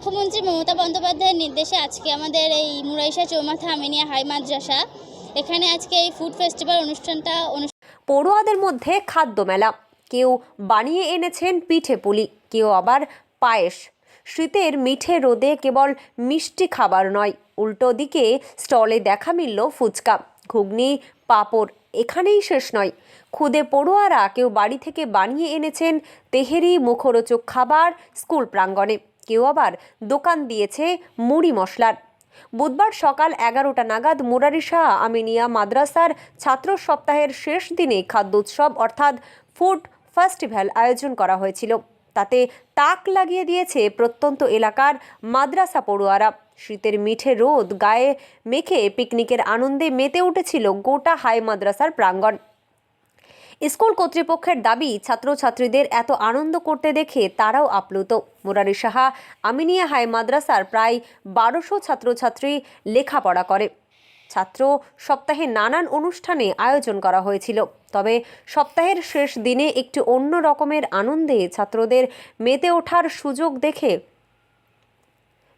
মুখ্যমন্ত্রী মমতা বন্দ্যোপাধ্যায়ের নির্দেশে আজকে আমাদের এই মুরাইশা চৌমাথা আমিনিয়া হাই মাদ্রাসা, এখানে আজকে এই ফুড ফেস্টিভ্যাল অনুষ্ঠানটা অনু- পড়ুয়াদের মধ্যে খাদ্য মেলা। কেউ বানিয়ে এনেছেন পিঠে পুলি, কেউ আবার পায়েস। শীতের মিঠে রোদে কেবল মিষ্টি খাবার নয়, উল্টো দিকে স্টলে দেখা মিলল ফুচকা, ঘুগনি, পাঁপড়, এখানেই শেষ নয়। খুদে পড়ুয়ারা কেউ বাড়ি থেকে বানিয়ে এনেছেন তেহেরি মুখরোচক খাবার স্কুল প্রাঙ্গণে। কেউ আবার দোকান দিয়েছে মুড়ি মশলার। বুধবার সকাল এগারোটা নাগাদ মুরারি শাহ আমিনিয়া মাদ্রাসার ছাত্র সপ্তাহের শেষ দিনে খাদ্য উৎসব অর্থাৎ ফুড ফেস্টিভ্যাল আয়োজন করা হয়েছিল। তাতে তাক লাগিয়ে দিয়েছে প্রত্যন্ত এলাকার মাদ্রাসা পড়ুয়ারা। শীতের মিঠে রোদ গায়ে মেখে পিকনিকের আনন্দে মেতে উঠেছিল গোটা হাই মাদ্রাসার প্রাঙ্গণ। স্কুল কর্তৃপক্ষের দাবি, ছাত্রছাত্রীদের এত আনন্দ করতে দেখে তারাও আপ্লুত। মুরারি সাহা, আমিনিয়া হাই মাদ্রাসার প্রায় বারোশো ছাত্রছাত্রী লেখাপড়া করে। ছাত্র সপ্তাহে নানান অনুষ্ঠানে আয়োজন করা হয়েছিল। তবে সপ্তাহের শেষ দিনে একটি অন্য রকমের আনন্দে ছাত্রদের মেতে ওঠার সুযোগ দেখে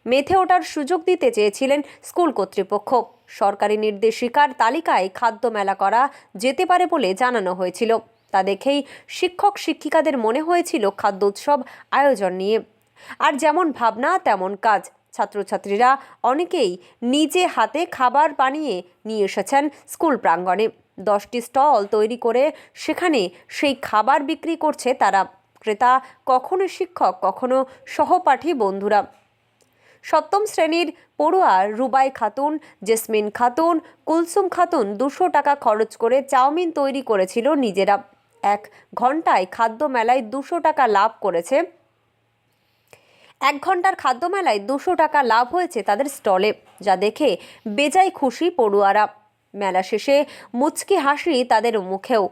মেথে ওঠার সুযোগ দিতে চেয়েছিলেন স্কুল কর্তৃপক্ষ। সরকারি নির্দেশিকার তালিকায় খাদ্য মেলা করা যেতে পারে বলে জানানো হয়েছিল। তা দেখেই শিক্ষক শিক্ষিকাদের মনে হয়েছিল খাদ্য উৎসব আয়োজন নিয়ে। আর যেমন ভাবনা, তেমন কাজ। ছাত্রছাত্রীরা অনেকেই নিজে হাতে খাবার বানিয়ে নিয়ে এসেছেন স্কুল প্রাঙ্গণে। দশটি স্টল তৈরি করে সেখানে সেই খাবার বিক্রি করছে তারা। ক্রেতা, কখনো শিক্ষক, কখনো সহপাঠী বন্ধুরা। সপ্তম শ্রেণির পড়ুয়া রুবাই খাতুন, জেসমিন খাতুন, কুলসুম খাতুন দুশো টাকা খরচ করে চাউমিন তৈরি করেছিল নিজেরা। এক ঘন্টায় খাদ্য মেলায় দুশো টাকা লাভ করেছে। এক ঘণ্টার খাদ্য মেলায় দুশো টাকা লাভ হয়েছে তাদের স্টলে, যা দেখে বেজায় খুশি পড়ুয়ারা। মেলা শেষে মুচকি হাসি তাদের মুখেও।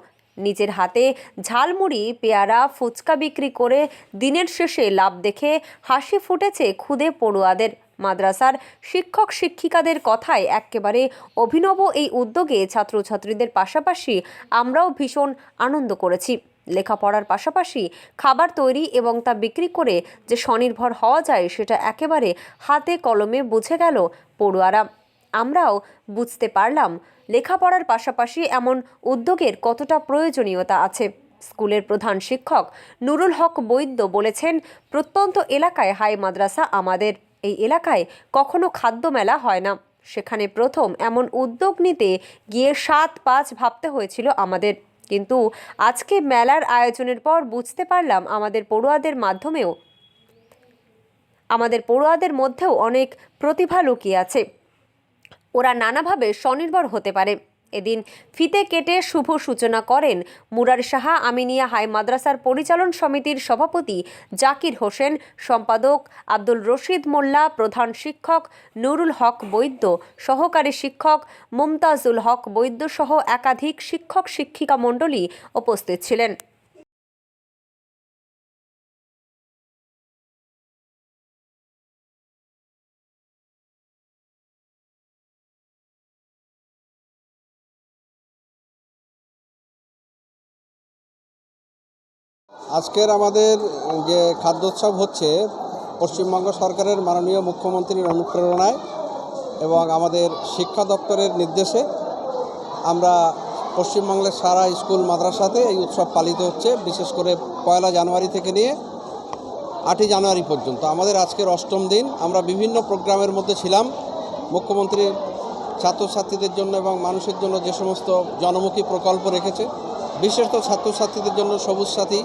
নিজের হাতে ঝালমুড়ি, পেয়ারা, ফুচকা বিক্রি করে দিনের শেষে লাভ দেখে হাসি ফুটেছে খুদে পড়ুয়াদের। মাদ্রাসার শিক্ষক শিক্ষিকাদের কথায় একেবারে অভিনব এই উদ্যোগে ছাত্রছাত্রীদের পাশাপাশি আমরাও ভীষণ আনন্দ করেছি। লেখাপড়ার পাশাপাশি খাবার তৈরি এবং তা বিক্রি করে যে স্বনির্ভর হওয়া যায় সেটা একেবারে হাতে কলমে বুঝে গেল পড়ুয়ারা। আমরাও বুঝতে পারলাম। লেখাপড়ার পাশাপাশি এমন উদ্যোগের কতটা প্রয়োজনীয়তা আছে? স্কুলের প্রধান শিক্ষক নুরুল হক বৈদ্য বলেছেন, প্রত্যন্ত এলাকায় হাই মাদ্রাসা আমাদের। এই এলাকায় কখনো খাদ্য মেলা হয় না। সেখানে প্রথম এমন উদ্যোগ নিতে গিয়ে সাত পাঁচ ভাবতে হয়েছিল আমাদের। কিন্তু আজকে মেলার আয়োজনের পর বুঝতে পারলাম আমাদের পড়ুয়াদের মাধ্যমেও, আমাদের পড়ুয়াদের মধ্যেও অনেক প্রতিভা লুকিয়ে আছে। ওরা নানাভাবে স্বনির্ভর হতে পারে। এদিন ফিতে কেটে শুভ সূচনা করেন মুরার সাহা আমিনিয়া হাই মাদ্রাসার পরিচালন সমিতির সভাপতি জাকির হোসেন, সম্পাদক আব্দুল রশিদ মোল্লা, প্রধান শিক্ষক নুরুল হক বৈদ্য, সহকারী শিক্ষক মুমতাজুল হক বৈদ্য সহ একাধিক শিক্ষক শিক্ষিকা মণ্ডলী উপস্থিত ছিলেন। আজকের আমাদের যে খাদ্যোৎসব হচ্ছে, পশ্চিমবঙ্গ সরকারের মাননীয় মুখ্যমন্ত্রীর অনুপ্রেরণায় এবং আমাদের শিক্ষা দপ্তরের নির্দেশে আমরা পশ্চিমবঙ্গের সারা স্কুল, মাদ্রাসাতে এই উৎসব পালিত হচ্ছে, বিশেষ করে পয়লা জানুয়ারি থেকে নিয়ে আটই জানুয়ারি পর্যন্ত। আমাদের আজকের অষ্টম দিন, আমরা বিভিন্ন প্রোগ্রামের মধ্যে ছিলাম। মুখ্যমন্ত্রী ছাত্রছাত্রীদের জন্য এবং মানুষের জন্য যে সমস্ত জনমুখী প্রকল্প রেখেছে বিশেষত ছাত্রছাত্রীদের জন্য সবুজ সাথী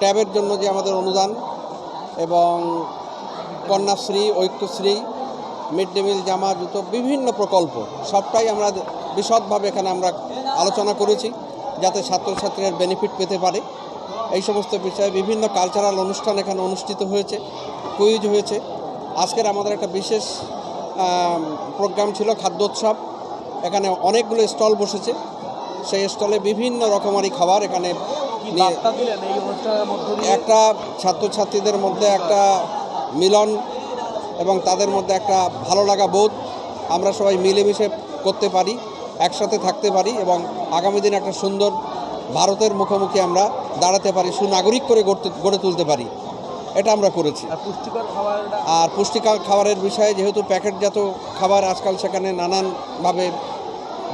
ট্যাবের জন্য যে আমাদের অনুদান এবং Kanyashree, Aikyashree mid day meal, জামা, জুতো, বিভিন্ন প্রকল্প, সবটাই আমরা বিশদভাবে এখানে আমরা আলোচনা করেছি যাতে ছাত্রছাত্রীরা বেনিফিট পেতে পারে। এই সমস্ত বিষয়ে বিভিন্ন কালচারাল অনুষ্ঠান এখানে অনুষ্ঠিত হয়েছে কুইজ হয়েছে। আজকের আমাদের একটা বিশেষ প্রোগ্রাম ছিল খাদ্যোৎসব। এখানে অনেকগুলো স্টল বসেছে। সেই স্টলে বিভিন্ন রকমারি খাবার এখানে একটা ছাত্রছাত্রীদের মধ্যে একটা মিলন এবং তাদের মধ্যে একটা ভালো লাগা বোধ আমরা সবাই মিলেমিশে করতে পারি একসাথে থাকতে পারি এবং আগামী দিনে একটা সুন্দর ভারতের মুখোমুখি আমরা দাঁড়াতে পারি সুনাগরিক করে গড়তে গড়ে তুলতে পারি। এটা আমরা করেছি। আর পুষ্টিকর আর পুষ্টিকর খাবারের বিষয়ে যেহেতু প্যাকেটজাত খাবার আজকাল সেখানে নানানভাবে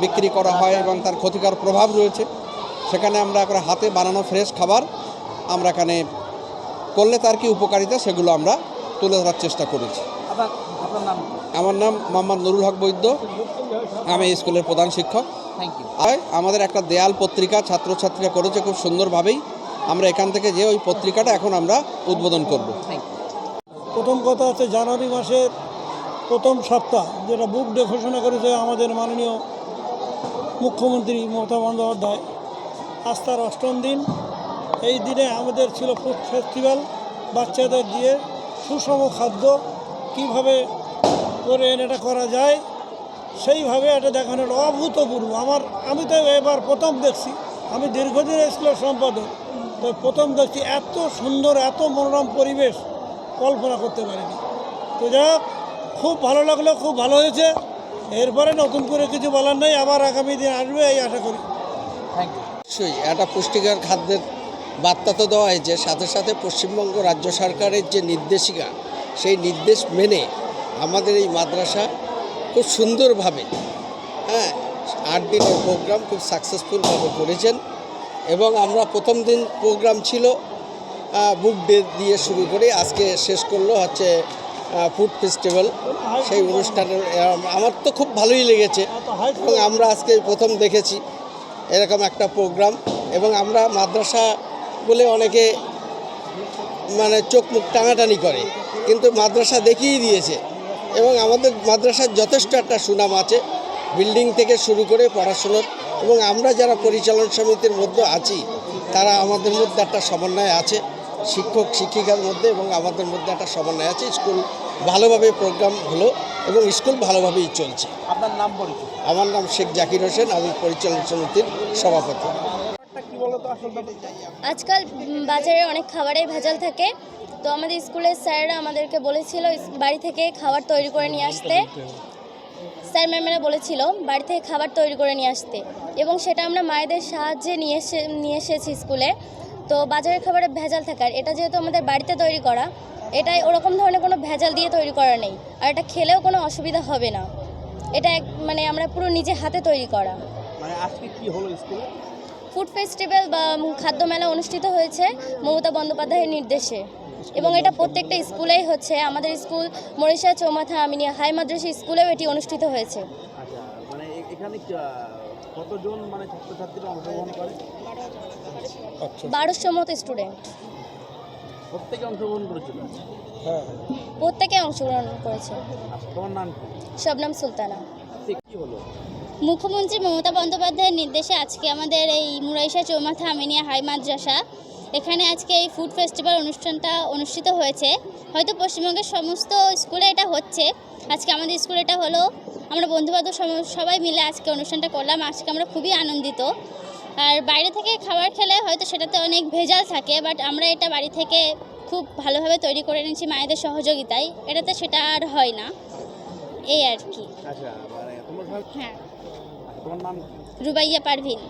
বিক্রি করা হয় এবং তার ক্ষতিকর প্রভাব রয়েছে সেখানে আমরা করে হাতে বানানো ফ্রেশ খাবার আমরা এখানে করলে তার কি উপকারিতা সেগুলো আমরা তুলে ধরার চেষ্টা করেছি। আপনার আপনার নাম? আমার নাম মোহাম্মদ নুরুল হক বৈদ্য। আমি এই স্কুলের প্রধান শিক্ষক। থ্যাংক ইউ আর আমাদের একটা দেয়াল পত্রিকা ছাত্রছাত্রীরা করেছে খুব সুন্দরভাবেই। আমরা এখান থেকে যে ওই পত্রিকাটা এখন আমরা উদ্বোধন করব। প্রথম কথা হচ্ছে জানুয়ারি মাসের প্রথম সপ্তাহ যেটা বুক ডে ঘোষণা করেছে আমাদের মাননীয় মুখ্যমন্ত্রী মমতা বন্দ্যোপাধ্যায়। আজ তার অষ্টম দিন। এই দিনে আমাদের ছিল ফুড ফেস্টিভ্যাল বাচ্চাদের দিয়ে সুষম খাদ্য। কীভাবে করে এটা করা যায় সেইভাবে এটা দেখানোর অভূতপূর্ব। আমার আমি তো এবার প্রথম দেখছি। আমি দীর্ঘদিন স্কুলের সম্পাদক। তো প্রথম দেখছি এত সুন্দর এত মনোরম পরিবেশ কল্পনা করতে পারিনি। তো যাই হোক, খুব ভালো লাগল খুব ভালো হয়েছে। এরপরে নতুন করে কিছু বলার নেই। আবার আগামী দিন আসবে এই আশা করি। থ্যাংক ইউ অবশ্যই। একটা পুষ্টিকর খাদ্যের বার্তা তো দেওয়া হয়েছে। সাথে সাথে পশ্চিমবঙ্গ রাজ্য সরকারের যে নির্দেশিকা, সেই নির্দেশ মেনে আমাদের এই মাদ্রাসা খুব সুন্দরভাবে হ্যাঁ আট দিনের প্রোগ্রাম খুব সাকসেসফুলভাবে করেছেন এবং আমরা প্রথম দিন প্রোগ্রাম ছিল বুক ডে দিয়ে শুরু করে আজকে শেষ করল হচ্ছে ফুড ফেস্টিভ্যাল সেই অনুষ্ঠানের আমার তো খুব ভালোই লেগেছে এবং আমরা আজকে প্রথম দেখেছি। এরকম একটা প্রোগ্রাম এবং আমরা মাদ্রাসা বলে অনেকে মানে চোখ মুখ টানাটানি করে, কিন্তু মাদ্রাসা দেখিয়ে দিয়েছে এবং আমাদের মাদ্রাসার যথেষ্ট একটা সুনাম আছে, বিল্ডিং থেকে শুরু করে পড়াশুনোর এবং আমরা যারা পরিচালন সমিতির মধ্যে আছি, তারা আমাদের মধ্যে একটা সমন্বয় আছে, শিক্ষক, শিক্ষিকার মধ্যে এবং আমাদের মধ্যে একটা সমন্বয় আছে, স্কুল ভালোভাবে প্রোগ্রাম হলো এবং স্কুল ভালোভাবেই চলছে। আপনার নাম পরিচয়? আমার নাম শেখ জাকির হোসেন আমি পরিচালন সমিতির সভাপতি। ব্যাপারটা কি বলতো আসল ব্যাপারটা? আজকাল বাজারে অনেক খাবারের ভেজাল থাকে। তো আমাদের স্কুলের স্যাররা আমাদেরকে বলেছিল বাড়ি থেকে খাবার তৈরি করে নিয়ে আসতে। স্যার ম্যামেরা বলেছিল বাড়ি থেকে খাবার তৈরি করে নিয়ে আসতে। এবং সেটা আমরা মায়েদের সাহায্যে নিয়ে এসে নিয়ে এসেছি স্কুলে। তো বাজারের খাবারে ভেজাল থাকার এটা যেহেতু আমাদের বাড়িতে তৈরি করা এটাই ওরকম ধরনের কোনো ভেজাল দিয়ে তৈরি করা নেই। আর এটা খেলেও কোনো অসুবিধা হবে না। এটা এক মানে আমরা পুরো নিজে হাতে তৈরি করা। মানে আজকে কি হলো স্কুলে? ফুড ফেস্টিভ্যাল বা খাদ্য মেলা অনুষ্ঠিত হয়েছে মমতা বন্দ্যোপাধ্যায়ের নির্দেশে। এবং এটা প্রত্যেকটা স্কুলেই হচ্ছে। আমাদের স্কুল মরিশা চৌমাথা আমিনিয়া হাই মাদ্রাসা স্কুলেও এটি অনুষ্ঠিত হয়েছে। আচ্ছা মানে মানে বারোশো মতো স্টুডেন্ট। প্রত্যেকে অংশগ্রহণ করেছিল প্রত্যেকে অংশগ্রহণ করেছে। আচ্ছা তোমার নাম কি? শবনম সুলতানা। কি হলো? মুখ্যমন্ত্রী মমতা বন্দ্যোপাধ্যায়ের নির্দেশে আজকে আমাদের এই মুরাইশা চৌমাথা আমিনিয়া হাই মাদ্রাসা এখানে আজকে এই ফুড ফেস্টিভ্যাল অনুষ্ঠানটা অনুষ্ঠিত হয়েছে। হয়তো পশ্চিমবঙ্গের সমস্ত স্কুলে এটা হচ্ছে। আজকে আমাদের স্কুলে এটা হলো। আমরা বন্ধুবান্ধব সম- সবাই মিলে আজকে অনুষ্ঠানটা করলাম। আজকে আমরা খুবই আনন্দিত। আর বাইরে থেকে খাবার খেলে হয়তো সেটাতে অনেক ভেজাল থাকে বাট আমরা এটা বাড়ি থেকে খুব ভালোভাবে তৈরি করে নিয়েছি মায়েদের সহযোগিতায়। এটাতে সেটা আর হয় না। এই আর কি। আচ্ছা মানে হ্যাঁ? রুবাইয়া পারভিন।